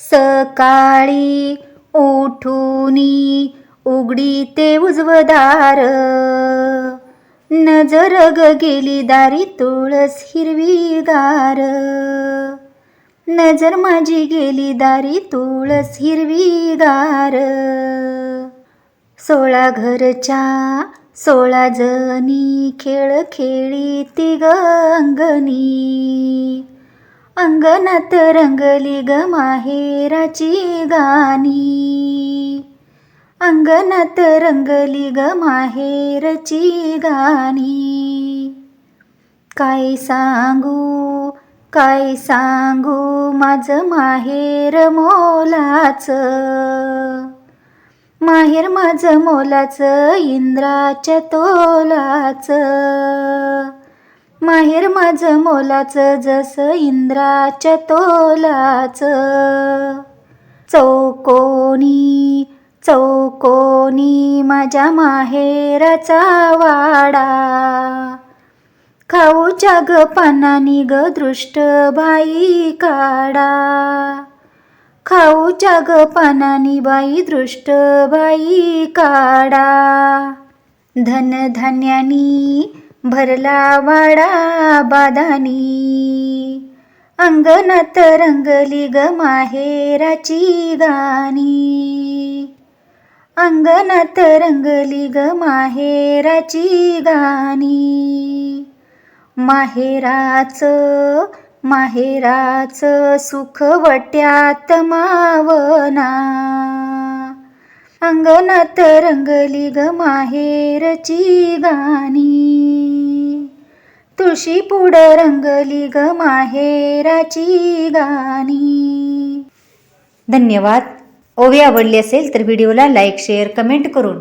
सकाळी उठूनी उघडी ते उजवदार. नजर ग गेली दारी तुळस हिरवीगार नजर माझी गेली दारी तुळस हिरवीगार सोळा घरच्या सोळा जणी खेळ खेळी तिग अंगणी. अंगणात रंगली ग माहेराची गाणी. अंगणात रंगली ग माहेरची गाणी. काय सांगू काय सांगू माझं माहेर मोलाचं. माहेर माझं मोलाचं इंद्राच्या तोलाचं. माहेर माझं मोलाचं जसं इंद्राच्या तोलाचं. चौकोनी चौकोनी माझ्या माहेराचा वाडा. खाऊच्या ग पानानी ग दृष्ट बाई काढा. खाऊच्या ग पानानी बाई दृष्ट बाई काढा. धनधान्यानी भरला वाडा बादानी. अंगणात रंगली ग माहेराची गाणी. अंगणात रंगली ग माहेराची गाणी. माहेराचं माहेराचं सुख वट्यात मावना. अंगणात रंगली ग माहेरची गाणी. तुळशी पुढं रंगली ग माहेराची गाणी. धन्यवाद. ओवी आवडली असेल तर व्हिडिओला लाईक शेअर कमेंट करून